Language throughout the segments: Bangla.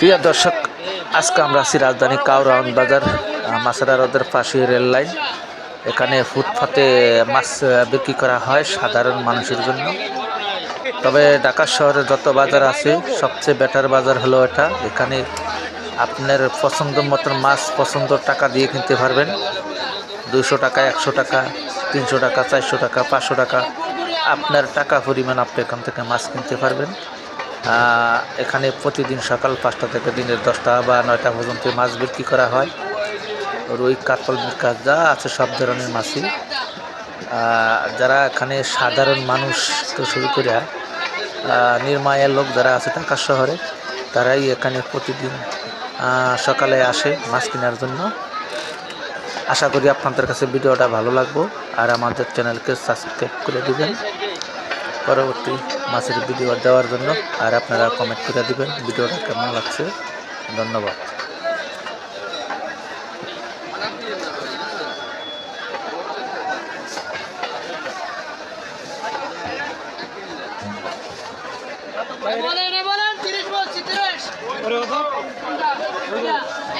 প্রিয় দর্শক, আজকে আমরা আছি রাজধানী কাউরাউন বাজার মাছেরা রোদের পাশে রেল লাইন। এখানে ফুটপাতে মাছ বিক্রি করা হয় সাধারণ মানুষের জন্য। তবে ঢাকা শহরে যত বাজার আছে, সবচেয়ে বেটার বাজার হলো এটা। এখানে আপনার পছন্দ মতন মাছ, পছন্দ টাকা দিয়ে কিনতে পারবেন। দুশো টাকা, একশো টাকা, তিনশো টাকা, চারশো টাকা, পাঁচশো টাকা। আপনার টাকা পরিমাণ আপনি এখান থেকে মাছ কিনতে পারবেন। এখানে প্রতিদিন সকাল পাঁচটা থেকে দিনের দশটা বা নয়টা পর্যন্ত মাছ বিক্রি করা হয়। রুই, কাতল মিরকাত যা আছে সব ধরনের মাছই। যারা এখানে সাধারণ মানুষ তো শুরু করে নির্মায়ের লোক যারা আছে ঢাকা শহরে, তারাই এখানে প্রতিদিন সকালে আসে মাছ কেনার জন্য। আশা করি আপনাদের কাছে ভিডিওটা ভালো লাগবো আর আমাদের চ্যানেলকে সাবস্ক্রাইব করে দিবেন। পরবর্তী মাছের ভিডিও দেওয়ার জন্য আর আপনারা কমেন্ট করে দিবেন ভিডিওটা কেমন লাগছে। ধন্যবাদ।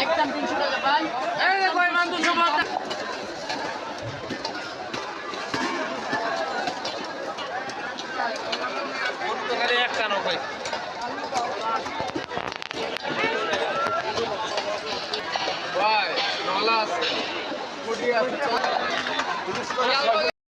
একদম তিনশো টাকা ভাই ভাই নলা আছে।